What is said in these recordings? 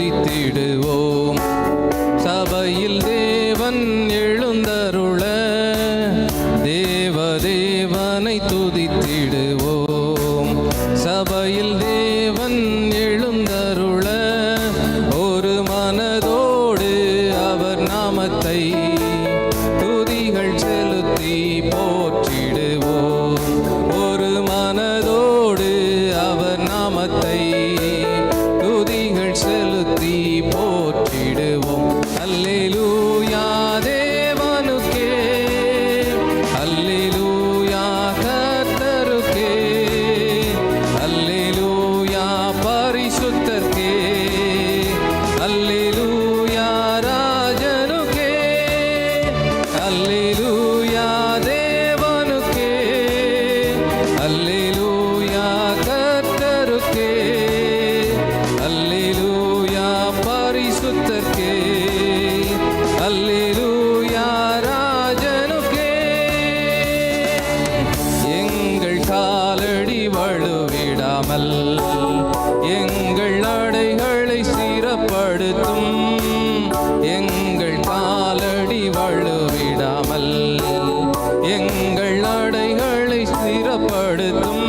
துதித்திடுவோம் சபையில் தேவன் எழு வழுவிடாமல் எங்கள் நடைகளை சீரப்படுத்தும் எங்கள் காலடி வழுவிடாமல் எங்கள் நடைகளை சீரப்படுத்தும்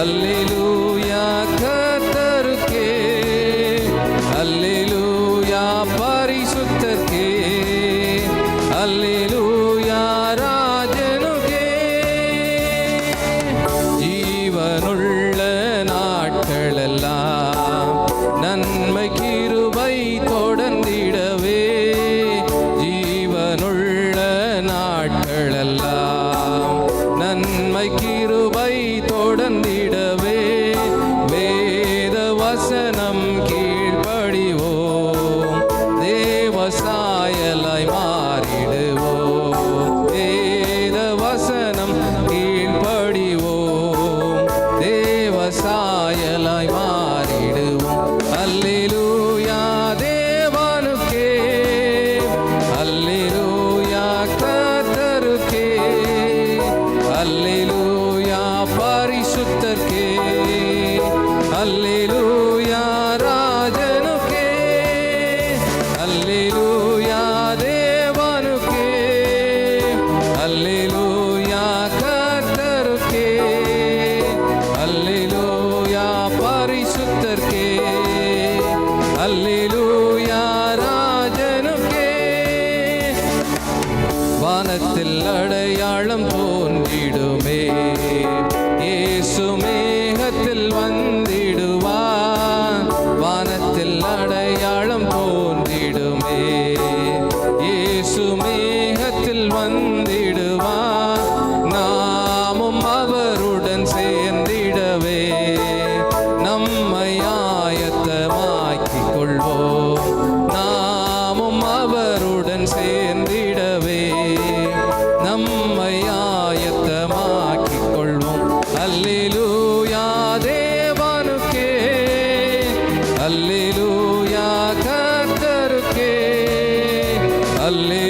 அல்லேலூயா கத்தருக்கே அல்லேலூயா பரிசுத்தர்க்கே அல்லேலூயா ராஜனுக்கே ஜீவனுள்ள நாட்களெல்லாம் நன்மை கிருபை தொடர்ந்திடவே ஜீவனுள்ள நாட்களெல்லாம் நன்மை கி வானத்தில் அடையாளம் தோன்றிடுமே. ஏசு மேகத்தில் வந்திடுவான் வானத்தில் அடையாளம் தோன்றிடுமே. ஏசு மேகத்தில் வந்திடுவான் நாமும் அவருடன் சேர்ந்திடவே. நம்மை ஆயத்தமாக்கிக் கொள்வோம். நாமும் அவருடன் சேர்ந்து خلي